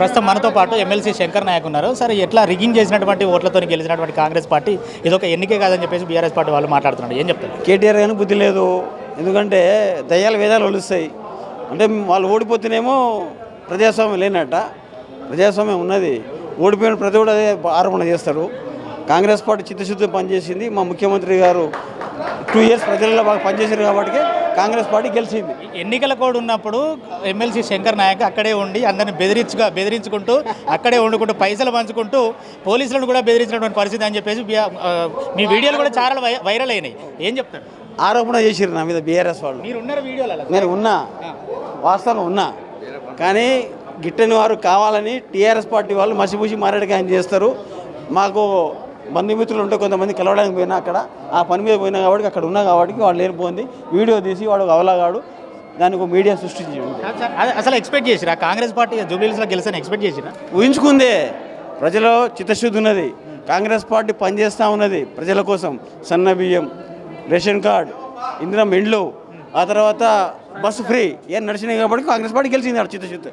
ప్రస్తుతం మనతో పాటు ఎమ్మెల్సీ శంకర్ నాయక్ ఉన్నారు. సరే ఎట్లా రిగింగ్ చేసినటువంటి ఓట్లతో గెలిచినటువంటి కాంగ్రెస్ పార్టీ ఇది ఒక ఎన్నికే కాదని చెప్పేసి బీఆర్ఎస్ పార్టీ వాళ్ళు మాట్లాడుతున్నారు. ఏం చెప్తారు? కేటీఆర్ కానీ బుద్ధి లేదు. ఎందుకంటే దయ్యాలు వేదాలు ఒలుస్తాయి. అంటే వాళ్ళు ఓడిపోతేనేమో ప్రజాస్వామ్యం లేనట్ట. ప్రజాస్వామ్యం ఉన్నది. ఓడిపోయిన ప్రతి కూడా అదే ఆరోపణ చేస్తారు. కాంగ్రెస్ పార్టీ చిత్తశుద్ధి పనిచేసింది మా ముఖ్యమంత్రి గారు టూ ఇయర్స్ ప్రజలలో బాగా పనిచేశారు కాబట్టి కాంగ్రెస్ పార్టీ గెలిచింది. ఎన్నికల కోడ్ ఉన్నప్పుడు ఎమ్మెల్సీ శంకర్ నాయక్ అక్కడే ఉండి అందరిని బెదిరించుగా బెదిరించుకుంటూ అక్కడే వండుకుంటూ పైసలు పంచుకుంటూ పోలీసులను కూడా బెదిరించినటువంటి పరిస్థితి అని చెప్పేసి మీ వీడియోలు కూడా చాలా వైరల్ అయినాయి. ఏం చెప్తారు? ఆరోపణ చేసిరు నా మీద బీఆర్ఎస్ వాళ్ళు. మీరు ఉన్నారు వీడియోలు అలా నేను ఉన్నా. వాస్తవంగా ఉన్నా. కానీ గిట్టని వారు కావాలని టీఆర్ఎస్ పార్టీ వాళ్ళు మసిపూసి మారేడుకాయం చేస్తారు. మాకు బంధుమిత్రులు ఉంటే కొంతమంది కలవడానికి పోయినా అక్కడ ఆ పని మీద పోయినా కాబట్టి అక్కడ ఉన్నా కాబట్టి వాళ్ళు లేనిపోయింది. వీడియో తీసి వాడు అవలాగాడు. దానికి ఒక మీడియా సృష్టించి అసలు ఎక్స్పెక్ట్ చేసిరా? కాంగ్రెస్ పార్టీ జూబ్లీస్లో గెలిచని ఎక్స్పెక్ట్ చేసిరా? ఊహించుకుందే. ప్రజలో చిత్తశుద్ధి ఉన్నది. కాంగ్రెస్ పార్టీ పనిచేస్తూ ఉన్నది ప్రజల కోసం. సన్న బియ్యం రేషన్ కార్డ్ ఇందిరా ఇండ్లు. ఆ తర్వాత బస్సు ఫ్రీ. ఏం నడిచినాయి కాబట్టి కాంగ్రెస్ పార్టీ గెలిచింది ఆడ చిత్తశుద్ధి.